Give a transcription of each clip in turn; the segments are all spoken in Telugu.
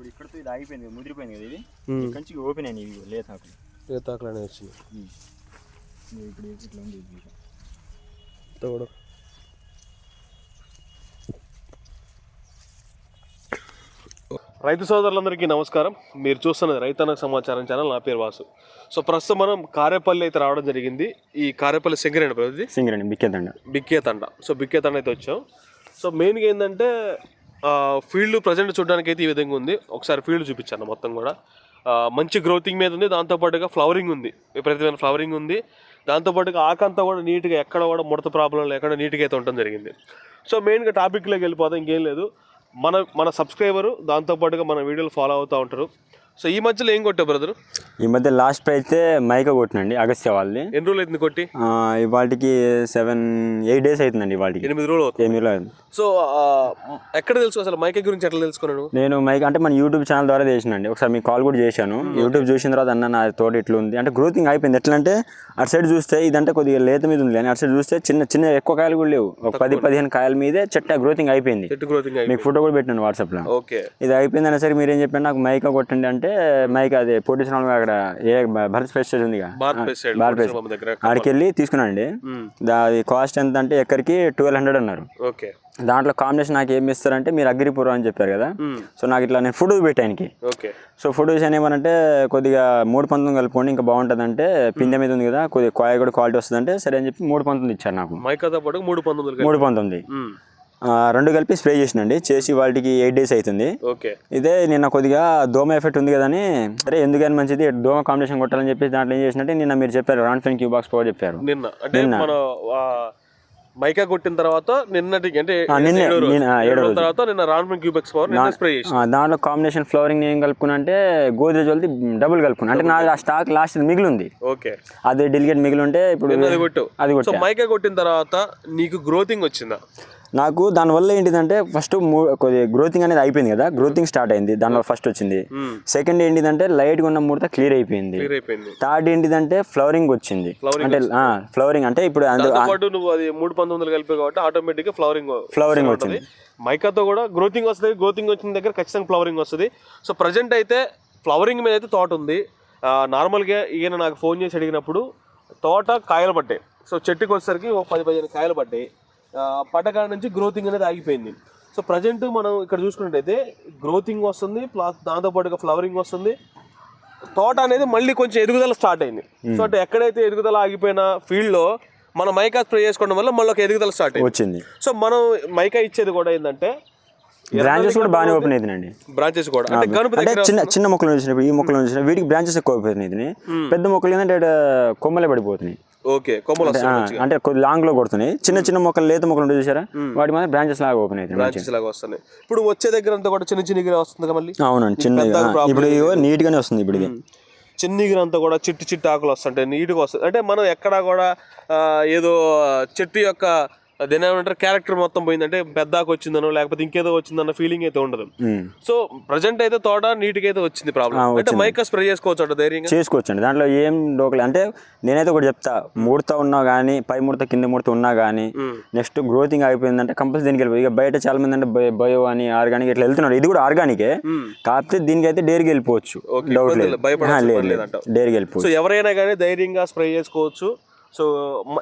ఇప్పుడు ఇక్కడతో ఇది ఆగిపోయింది కదా, ముదిరిపోయింది కదా ఇది. ఇక్కడ నుంచి ఓపెన్ అయినాయి ఇవి లేతాకులు లేతాకులు అనేవి వచ్చినాయి. ఇవి ఇప్పుడు ఇట్లా ఉంది ఇది. తోడు రైతు సోదరులందరికీ నమస్కారం. మీరు చూస్తున్నది రైతన్న సమాచారం ఛానల్ నా పేరు వాసు. సో ప్రస్తుతం మనం కారేపల్లి అయితే రావడం జరిగింది. ఈ కారేపల్లి శంకరేణ ప్రతి సింగరండి బిక్కేదండ బిక్కే తండ సో బిక్కే తండ అయితే వచ్చాం. సో మెయిన్గా ఏంటంటే ఫీల్డ్ ప్రజెంట్ చూడడానికి అయితే ఈ విధంగా ఉంది. ఒకసారి ఫీల్డ్ చూపించాను మొత్తం కూడా. మంచి గ్రోతింగ్ మీద ఉంది. దాంతోపాటుగా ఫ్లవరింగ్ ఉంది. విపరీతమైన ఫ్లవరింగ్ ఉంది. దాంతోపాటుగా ఆకంతా కూడా నీట్గా ఎక్కడ కూడా ముడత ప్రాబ్లం లేకుండా నీట్గా అయితే ఉండడం జరిగింది. సో మెయిన్గా టాపిక్లోకి వెళ్ళిపోతాం ఇంకేం లేదు. మన మన సబ్స్క్రైబరు దాంతోపాటుగా మన వీడియోలు ఫాలో అవుతూ ఉంటారు. సో ఈ మధ్యలో ఏం కొట్టావు బ్రదర్? ఈ మధ్య లాస్ట్ అయితే మైకా కొట్టినండి అగస్త్య వాళ్ళది. ఎన్ని రోజులు అవుతుంది కొట్టి? ఇవాళకి సెవెన్ ఎయిట్ డేస్ అవుతుందండి ఇవాళకి. ఎనిమిది రోజులు అవుతుంది. ఏమీలో సో ఎక్కడ తెలుసు అసలు మైకే గురించి ఎట్లా తెలుసుకున్నాను నేను మైక్ అంటే మన యూట్యూబ్ ఛానల్ ద్వారా చేసినండి. ఒకసారి మీకు కాల్ కూడా చేశాను. యూట్యూబ్ చూసిన తర్వాత అన్న నా తోట ఇట్లా ఉంది అంటే గ్రోతింగ్ అయిపోయింది. ఎట్లా అంటే అటు సైడ్ చూస్తే ఇదంటే కొద్దిగా లేత మీద ఉంది. కానీ అటు సైడ్ చూస్తే చిన్న చిన్న ఎక్కువ కాయలు కూడా లేవు. ఒక పది పదిహేను కాయల మీదే చెట్ట గ్రోతింగ్ అయిపోయింది. చెట్టు గ్రోతింగ్ మీకు ఫోటో కూడా పెట్టినాను వాట్సాప్లో. ఓకే. ఇది అయిపోయింది అనేసరికి మీరు ఏం చెప్పారు? నాకు మైకా కొట్టండి అంటే మైక్ అదే శ్రావణ్ అక్కడ ఏ భరత్ ఫెస్టివల్ ఉంది భారత్ దగ్గర ఆడికి వెళ్ళి తీసుకున్నాండి. దాని కాస్ట్ ఎంత అంటే ఎక్కడికి? ట్వెల్వ్ హండ్రెడ్ అన్నారు. ఓకే. దాంట్లో కాంబినేషన్ నాకు ఏమి ఇస్తారంటే మీరు అగ్రిపురం అని చెప్పారు కదా. సో నాకు ఇట్లా నేను ఫుడ్ పెట్టానికి ఓకే. సో ఫుడ్ విషయం ఏమనంటే కొద్దిగా మూడు పంతొమ్మిది కలుపుకోండి ఇంకా బాగుంటుంది అంటే పిందె మీద ఉంది కదా కొద్దిగా కాయ కూడా క్వాలిటీ వస్తుంది అంటే సరే అని చెప్పి మూడు పంతొమ్మిది ఇచ్చారు నాకు. మైకాతో పాటు మూడు పంతొమ్మిది. మూడు పంతొమ్మిది. రెండు కలిపి స్ప్రే చేసినండి. చేసి వాటికి ఎయిట్ డేస్ అవుతుంది ఓకే. ఇదే నిన్న కొద్దిగా దోమ ఎఫెక్ట్ ఉంది కదని సరే ఎందుకని మంచిది? దోమ కాంబినేషన్ కొట్టాలని చెప్పేసి దాంట్లో ఏం చేసినట్టే నిన్న మీరు చెప్పారు. రాన్ఫెన్ క్యూ బాక్స్ పవర్ చెప్పారు. నిన్న. అంటే మన ఆ, మైకా కొట్టిన తర్వాత నిన్నటికి అంటే నిన్నే, ఏడో రోజు. నిన్న, ఆ, ఏడో ఏడో రోజు తర్వాత నిన్న రాన్మెన్ క్యూబెక్స్ పవర్ నిన్న స్ప్రే దాంట్లో కాంబినేషన్ ఫ్లవరింగ్ నేను కలుపుకున్నా అంటే గోద్రేజ్ వాళ్ళది డబుల్ కలుపుకున్నా. అంటే నా ఆ స్టాక్ లాస్ట్ మిగిలి ఉంది ఓకే. అది డెలిగేట్ మిగిలి ఉంటే ఇప్పుడు అది కొట్టు. అది కొట్టా. మైకా కొట్టిన తర్వాత నీకు గ్రోతింగ్ వచ్చిందా? నాకు దానివల్ల ఏంటిదంటే ఫస్ట్ కొద్దిగా గ్రోతింగ్ అనేది అయిపోయింది కదా గ్రోతింగ్ స్టార్ట్ అయింది దానివల్ల ఫస్ట్ వచ్చింది. సెకండ్ ఏంటిదంటే లైట్గా ఉన్న ముడత క్లియర్ అయిపోయింది. క్లియర్ అయిపోయింది. థర్డ్ ఏంటిదంటే ఫ్లవరింగ్ వచ్చింది. అంటే ఫ్లవరింగ్ అంటే ఇప్పుడు నువ్వు అది మూడు పంతొమ్మిది కలిపి కాబట్టి ఆటోమేటిక్గా ఫ్లవరింగ్ Flowering వచ్చింది. మైకాతో కూడా గ్రోతింగ్ వస్తుంది గ్రోతింగ్ వచ్చిన దగ్గర ఖచ్చితంగా ఫ్లవరింగ్ వస్తుంది. సో ప్రజెంట్ అయితే ఫ్లవరింగ్ మీద అయితే తోట ఉంది. నార్మల్గా ఈయన నాకు ఫోన్ చేసి అడిగినప్పుడు తోట కాయలు పడ్డాయి. సో చెట్టుకి వచ్చేసరికి ఒక పది పదిహేను కాయలు పడ్డాయి. ఆ, పడ్డకాడ నుంచి గ్రోతింగ్ అనేది ఆగిపోయింది. సో ప్రజెంట్ మనం ఇక్కడ చూసుకున్నట్టయితే గ్రోతింగ్ వస్తుంది ప్లస్ దాంతోపాటుగా ఫ్లవరింగ్ వస్తుంది. తోట అనేది మళ్ళీ కొంచెం ఎదుగుదల స్టార్ట్ అయింది. సో అంటే ఎక్కడైతే ఎదుగుదల ఆగిపోయిన ఫీల్డ్లో మనం మైకా స్ప్రే చేసుకోవడం వల్ల మళ్ళీ ఒక ఎదుగుదల స్టార్ట్ వచ్చింది. సో మనం మైకా ఇచ్చేది కూడా ఏంటంటే బ్రాంచెస్ కూడా బాగానే ఓపెన్ అవుతుందండి బ్రాంచెస్ కూడా. అంటే చిన్న చిన్న మొక్కలు వచ్చినప్పుడు ఈ మొక్కలు వచ్చినప్పుడు వీటికి బ్రాంచెస్ ఎక్కువ అయిపోతున్నాయి పెద్ద మొక్కలు ఏంటంటే కొమ్మలే పడిపోతున్నాయి. ఓకే కొమ్మలు అంటే కొద్ది లాంగ్లో కొడుతున్నాయి. చిన్న చిన్న మొక్కలు లేత మొక్కలు ఉంటాయి చూసారా? వాటి మీద బ్రాంచెస్ లాగా ఓపెన్ అవుతున్నాయి బ్రాంచెస్ లాగా వస్తున్నాయి. ఇప్పుడు వచ్చే దగ్గర అంతా కూడా చిన్న చిన్నగా వస్తుంది మళ్ళీ? అవునండి చిన్నగా. ఆ, ఇప్పుడు నీట్ గానే వస్తుంది ఇప్పుడు ఇది. చిన్నగా అంతా కూడా చిట్టు చిట్టు ఆకులు వస్తుంటాయి నీట్గా వస్తుంది. అంటే మనం ఎక్కడా కూడా ఏదో చెట్టు యొక్క దీని ఏమంటారు? క్యారెక్టర్ మొత్తం పోయిందంటే పెద్ద ఆకు వచ్చిందనో లేకపోతే ఇంకేదో వచ్చిందన్న ఫీలింగ్ అయితే ఉండదు. సో ప్రజెంట్ అయితే తోట నీట్గా అయితే వచ్చింది ప్రాబ్లం అంటే మైకా స్ప్రే చేసుకోవచ్చు అంట ధైర్యంగా? చేసుకోవచ్చండి. దాంట్లో ఏం డోకలే అంటే నేనైతే ఒకటి చెప్తా. ముడత ఉన్నా కానీ పై ముడత కింద ముడత ఉన్నా కానీ. నెక్స్ట్ గ్రోతింగ్ అయిపోయిందంటే కంపల్సరీ దీనికి వెళ్ళిపోయి. ఇక బయట చాలా మంది అంటే బయ- అని ఆర్గానిక్ ఇట్లా వెళ్తున్నారు. ఇది కూడా ఆర్గానికే మ్మ్. కాకపోతే దీనికి అయితే డైరీకి వెళ్ళిపోవచ్చు. డౌట్ లేదు. డైరీకి వెళ్ళిపోవచ్చు. ఎవరైనా కానీ ధైర్యంగా స్ప్రే చేసుకోవచ్చు. సో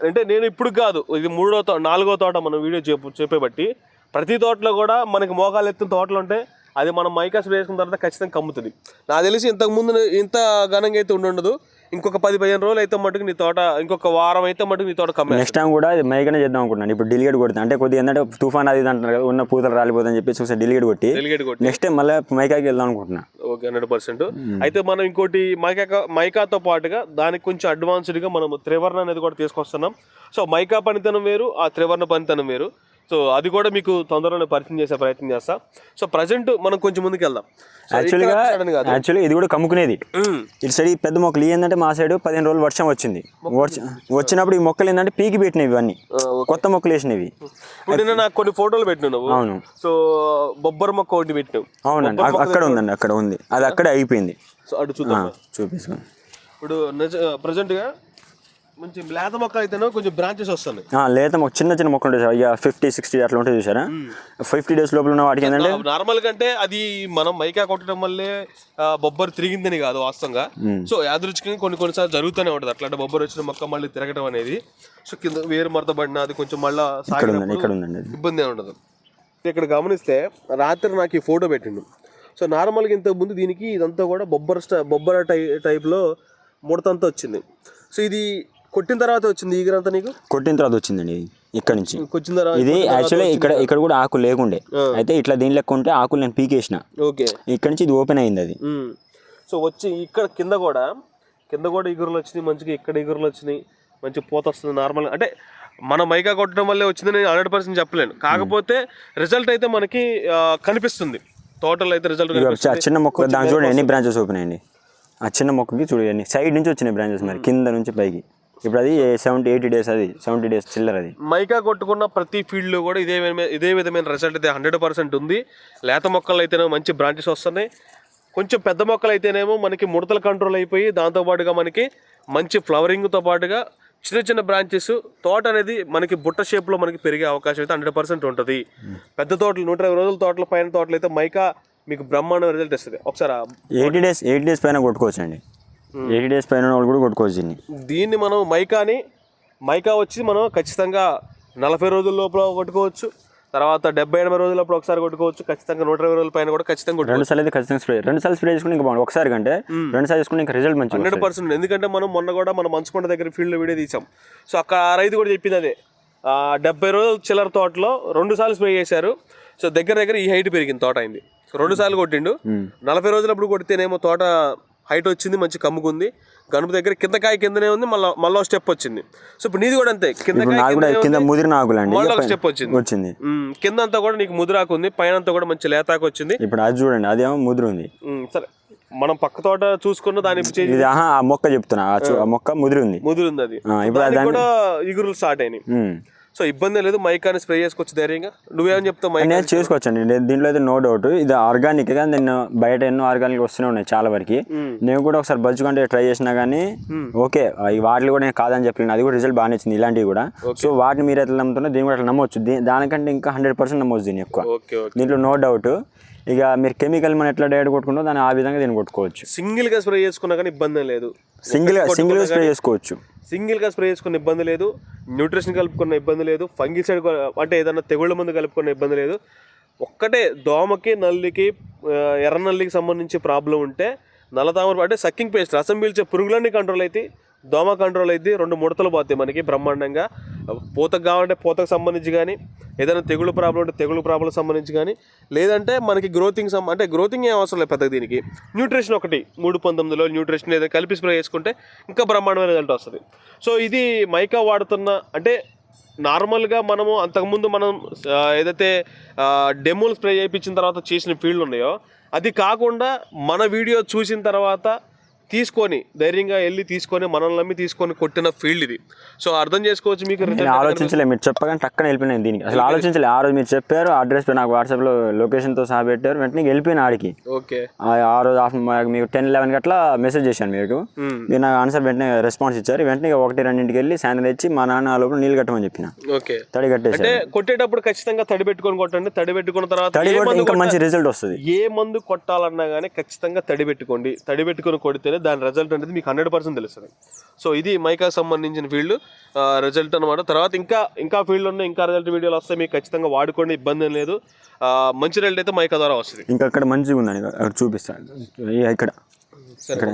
అంటే నేను ఇప్పుడు కాదు ఇది మూడో తోట నాలుగో తోట మనం వీడియో చెప్పు చెప్పేబట్టి ప్రతి తోటలో కూడా మనకి మోకాలు ఎత్తిన తోటలు ఉంటాయి అది మనం మైకా స్ప్రే చేసుకున్న తర్వాత ఖచ్చితంగా కమ్ముతుంది. నాకు తెలిసి ఇంతకు ముందు ఇంత ఘనంగా అయితే ఉండుండదు. ఇంకొక పది పదిహేను రోజులు అయితే మటుకు నీ తోట ఇంకొక వారం అయితే మటుకు నీ తోట కమ్మే. నెక్స్ట్ టైం కూడా మైగానే చేద్దాం అనుకుంటున్నాను. ఇప్పుడు డిలిగేట్ కొడుతుంది అంటే కొద్దిగా ఏంటంటే తుఫాన్ అది ఇది అంటారు కదా ఉన్న పూతలు రాలిపోతుందని చెప్పేసి ఒకసారి డిలిగేట్ కొట్టి డెలిగేట్ కొట్టి. నెక్స్ట్ టైం మళ్ళీ మైకాకి వెళ్దాం అనుకుంటున్నా. Okay hundred percent. అయితే మనం ఇంకోటి మైకా మైకాతో పాటుగా దానికి కొంచెం అడ్వాన్స్డ్గా మనం త్రివర్ణ అనేది కూడా తీసుకొస్తున్నాం. సో మైకా పనితనం వేరు ఆ త్రివర్ణ పనితనం వేరు. సో అది కూడా మీకు తొందరలోనే పరిచయం చేసే ప్రయత్నం చేస్తా. సో ప్రజెంట్ మనం కొంచెం ముందుకు వెళ్దాం. యాక్చువల్గా. యాక్చువల్లీ ఇది కూడా కమ్ముకునేది. మ్మ్. ఇటు సైడ్ పెద్ద మొక్కలు ఏంటంటే మా సైడ్ పదిహేను రోజులు వర్షం వచ్చింది. వచ్చినప్పుడు ఈ మొక్కలు ఏంటంటే పీకి పెట్టినవి ఇవన్నీ. కొత్త మొక్కలు వేసినవి. ఇప్పుడు నాకు కొన్ని ఫోటోలు పెట్టినావు అవును. సో బొబ్బర్ మొక్క ఒకటి పెట్టినావు. అవునండి. అక్- అక్కడ ఉందండి అక్కడ ఉంది. అది అక్కడే అయిపోయింది. సో అటు చూద్దాం. చూపిస్తాను. ఇప్పుడు ప్రజెంట్గా మంచి లేత మొక్క అయితేనే కొంచెం బ్రాంచెస్ వస్తున్నాయి లేత మొక్క చిన్న చిన్న మొక్కలు ఉంటాయి ఇక ఫిఫ్టీ సిక్స్టీ అట్లా ఉంటుంది చూసారా? ఫిఫ్టీ డేస్ లోపల ఉన్న వాటికి ఏంటంటే నార్మల్ కంటే అది మనం మైకా కొట్టడం వల్లే బొబ్బరు తిరిగిందని కాదు వాస్తవంగా. సో యాదృచ్ఛికంగా కొన్ని కొన్నిసార్లు జరుగుతూనే ఉంటుంది. అట్లా అంటే బొబ్బరు వచ్చిన మొక్క మళ్ళీ తిరగడం అనేది. సో కింద వేరు మడత పడిన అది కొంచెం మళ్ళీ ఇక్కడ ఉందండి. ఇబ్బంది ఉండదు. ఇక్కడ గమనిస్తే రాత్రి నాకు ఈ ఫోటో పెట్టిండు. సో నార్మల్గా ఇంతకు ముందు దీనికి ఇదంతా కూడా బొబ్బర స్టా బొబ్బర టై టైప్లో ముడతంతా వచ్చింది. సో ఇది కొట్టిన తర్వాత వచ్చింది ఈగరంతా నీకు? కొట్టిన తర్వాత వచ్చిందండి ఇది ఇక్కడ నుంచి. కొట్టిన తర్వాత ఇది యాక్చువల్లీ ఇక్కడ ఇక్కడ కూడా ఆకు లేకుండే. అయితే ఇట్లా దీని లెక్క ఉంటే ఆకులు నేను పీకేసిన. ఓకే. ఇక్కడ నుంచి ఇది ఓపెన్ అయింది అది. సో వచ్చి ఇక్కడ కింద కూడా కింద కూడా ఇగురులు వచ్చినాయి మంచిగా ఇక్కడ ఇగురులు వచ్చినాయి మంచి పూత వస్తుంది నార్మల్ అంటే మన మైకా కొట్టడం వల్లే వచ్చిందని నేను హండ్రెడ్ పర్సెంట్ చెప్పలేను. కాకపోతే రిజల్ట్ అయితే మనకి కనిపిస్తుంది. టోటల్ అయితే రిజల్ట్ చిన్న మొక్క దాని చూడండి ఎన్ని బ్రాంచెస్ ఓపెన్ అయ్యండి ఆ చిన్న మొక్కకి చూడండి సైడ్ నుంచి వచ్చినాయి బ్రాంచెస్ మరి కింద నుంచి పైకి. ఇప్పుడు అది సెవెంటీ ఎయిటీ డేస్ అది. సెవెంటీ డేస్ చిల్లర అది. మైకా కొట్టుకున్న ప్రతి ఫీల్డ్లో కూడా ఇదే ఇదే విధమైన రిజల్ట్ అయితే హండ్రెడ్ పర్సెంట్ ఉంది. లేత మొక్కలు అయితేనేమో మంచి బ్రాంచెస్ వస్తున్నాయి. కొంచెం పెద్ద మొక్కలు అయితేనేమో మనకి ముడతలు కంట్రోల్ అయిపోయి దాంతోపాటుగా మనకి మంచి ఫ్లవరింగ్తో పాటుగా చిన్న చిన్న బ్రాంచెస్ తోట అనేది మనకి బుట్ట షేప్లో మనకి పెరిగే అవకాశం అయితే హండ్రెడ్ పర్సెంట్ ఉంటుంది. పెద్ద తోటలు నూట ఇరవై రోజుల తోటల పైన తోటలు అయితే మైకా మీకు బ్రహ్మాండ రిజల్ట్ ఇస్తుంది. ఒకసారి ఎయిటీ డేస్ ఎయిటీ డేస్ పైన కొట్టుకోవచ్చు అండి ఎయిటీ డేస్ పైన వాళ్ళు కూడా కొట్టుకోవచ్చు దీన్ని. దీన్ని మనం మైకాని మైకా వచ్చి మనం ఖచ్చితంగా నలభై రోజుల లోపల కొట్టుకోవచ్చు. తర్వాత డెబ్బై ఎనభై రోజుల లోపల ఒకసారి కొట్టుకోవచ్చు. ఖచ్చితంగా నూట ఇరవై రోజుల పైన కూడా ఖచ్చితంగా రెండు సార్లు అయితే ఖచ్చితంగా స్ప్రే రెండు సార్లు స్ప్రే చేసుకుని ఇంకా బాగుంది ఒకసారి కంటే రెండు సార్లు చేసుకుని ఇంకా రిజల్ట్ మంచిగా హండ్రెడ్ పర్సెంట్. ఎందుకంటే మనం మొన్న కూడా మన మంచుకొండ దగ్గర ఫీల్డ్లో వీడియో తీసాం సో అక్కడ ఆ రైతు కూడా చెప్పింది అదే. ఆ, డెబ్బై రోజుల చిల్లర తోటలో రెండు సార్లు స్ప్రే చేశారు. సో దగ్గర దగ్గర ఈ హైట్ పెరిగింది తోట అయింది. సో రెండు సార్లు కొట్టిండు. నలభై రోజులప్పుడు కొడితేనేమో తోట హైట్ వచ్చింది మంచి కమ్ముకుంది. గనుపు దగ్గర కింద కాయ కిందనే ఉంది మళ్ళీ మళ్ళీ స్టెప్ వచ్చింది. సో ఇప్పుడు నీది కూడా అంతే కింద కింద ఉంది, ముదిరిన మళ్ళీ ఒక స్టెప్ వచ్చింది. వచ్చింది. కింద అంతా కూడా నీకు ముదిరాకు ఉంది పైన అంతా కూడా మంచి లేతాకు వచ్చింది. ఇప్పుడు అది చూడండి అదేమో ముదిరి ఉంది. సరే మనం పక్క తోట చూసుకున్న దాని ఇది ఆ మొక్క చెప్తున్నా ఆ మొక్క ముదిరి ఉంది ముదిరింది. అది. ఆ, ఇప్పుడు కూడా ఇగురులు స్టార్ట్ అయినాయి. సో ఇబ్బంది లేదు మైకాని స్ప్రే చేసుకోవచ్చు ధైర్యంగా. నువ్వేమని చెప్తావు మైక్ నేను చేసుకోవచ్చండి. నేను దీంట్లో అయితే నో డౌట్ ఇది ఆర్గానిక్గా నేను బయట ఎన్నో ఆర్గానిక్ వస్తూనే ఉన్నాయి చాలా వరకు. నేను కూడా ఒకసారి బజ్జుకుంటే ట్రై చేసినా కానీ ఓకే ఈ వాటిలో కూడా నేను కాదని చెప్పలేను అది కూడా రిజల్ట్ బాగానే వచ్చింది ఇలాంటివి కూడా. సో వాటిని మీరు ఎట్లా నమ్ముతున్నా దీన్ని కూడా అట్లా నమ్మొచ్చు. దానికంటే ఇంకా హండ్రెడ్ పర్సెంట్ నమ్మొచ్చు దీన్ని ఎక్కువ. దీంట్లో నో డౌట్ ఇక మీరు కెమికల్ మనం ఎట్లా డైరెక్ట్ కొట్టుకుంటో దాన్ని ఆ విధంగా దీన్ని కొట్టుకోవచ్చు. సింగిల్గా స్ప్రే చేసుకున్నా కానీ ఇబ్బంది లేదు. సింగిల్ సింగిల్ స్ప్రే చేసుకోవచ్చు. సింగిల్గా స్ప్రే చేసుకున్న ఇబ్బంది లేదు. న్యూట్రిషన్ కలుపుకున్న ఇబ్బంది లేదు. ఫంగిసైడ్ అంటే ఏదైనా తెగుళ్ళ మందు కలుపుకున్న ఇబ్బంది లేదు. ఒక్కటే దోమకి నల్లికి ఎర్ర నల్లికి సంబంధించి ప్రాబ్లం ఉంటే నల్లతామర అంటే సక్కింగ్ పేస్ట్ రసం పీల్చే పురుగులన్నీ కంట్రోల్ అయితే దోమ కంట్రోల్ అయితే రెండు ముడతలు పోతాయి మనకి బ్రహ్మాండంగా. పూతకు కావాలంటే పూతకు సంబంధించి కానీ ఏదైనా తెగులు ప్రాబ్లం ఉంటే తెగులు ప్రాబ్లం సంబంధించి కానీ లేదంటే మనకి గ్రోతింగ్ సం అంటే గ్రోతింగ్ ఏం అవసరం లేదు పెద్దగా దీనికి. న్యూట్రిషన్ ఒకటి మూడు పంతొమ్మిదిలో న్యూట్రిషన్ ఏదో కలిపి స్ప్రే చేసుకుంటే ఇంకా బ్రహ్మాండమైన రిజల్ట్ వస్తుంది. సో ఇది మైకా వాడుతున్న అంటే నార్మల్గా మనము అంతకుముందు మనం ఏదైతే డెమోలు స్ప్రే చేయించిన తర్వాత చేసిన ఫీల్డ్ ఉన్నాయో అది కాకుండా మన వీడియో చూసిన తర్వాత తీసుకొని ధైర్యంగా వెళ్ళి తీసుకొని మనల్ని నమ్మి తీసుకొని కొట్టిన ఫీల్డ్ ఇది. సో అర్థం చేసుకోవచ్చు మీకు నేను result ఆలోచించలే మీరు చెప్పగానే టక్కన వెళ్ళిపోయినాను దీనికి. అసలు ఆలోచించలే ఆ రోజు మీరు చెప్పారు అడ్రస్ నాకు వాట్సాప్లో లొకేషన్తో సహా పెట్టారు వెంటనే వెళ్ళిపోయిన ఆడికి. ఓకే. ఆ రోజు ఆఫ్టర్ మీకు టెన్ లెవెన్ గట్లా మెసేజ్ చేశాను మీకు. మీరు నాకు ఆన్సర్ వెంటనే రెస్పాన్స్ ఇచ్చారు. వెంటనే ఒకటి రెండింటికి వెళ్ళి సాయంత్రం తెచ్చి మా నాన్న లోపల నీళ్ళు కట్టమని చెప్పిన. ఓకే. తడి కట్టేసారు అంటే కొట్టేటప్పుడు ఖచ్చితంగా తడి పెట్టుకొని కొట్టండి. తడి పెట్టుకున్న తర్వాత తడి కొడితే ఇంకా మంచి రిజల్ట్ వస్తుంది. ఏ మందు కొట్టాలన్నా కానీ ఖచ్చితంగా తడి పెట్టుకోండి. తడి పెట్టుకొని కొడితేనే దాని రిజల్ట్ అనేది మీకు హండ్రెడ్ పర్సెంట్ తెలుస్తుంది. సో ఇది మైకా సంబంధించిన ఫీల్డ్ రిజల్ట్ అనమాట తర్వాత ఇంకా ఇంకా ఫీల్డ్ ఉన్నాయి ఇంకా రిజల్ట్ వీడియోలు వస్తాయి మీకు ఖచ్చితంగా వాడుకోండి ఇబ్బంది ఏం లేదు. మంచి రిజల్ట్ అయితే మైకా ద్వారా వస్తుంది. ఇంకా అక్కడ మంచిగా ఉందండి అక్కడ చూపిస్తాను ఇక్కడ. సరే. ఇక్కడ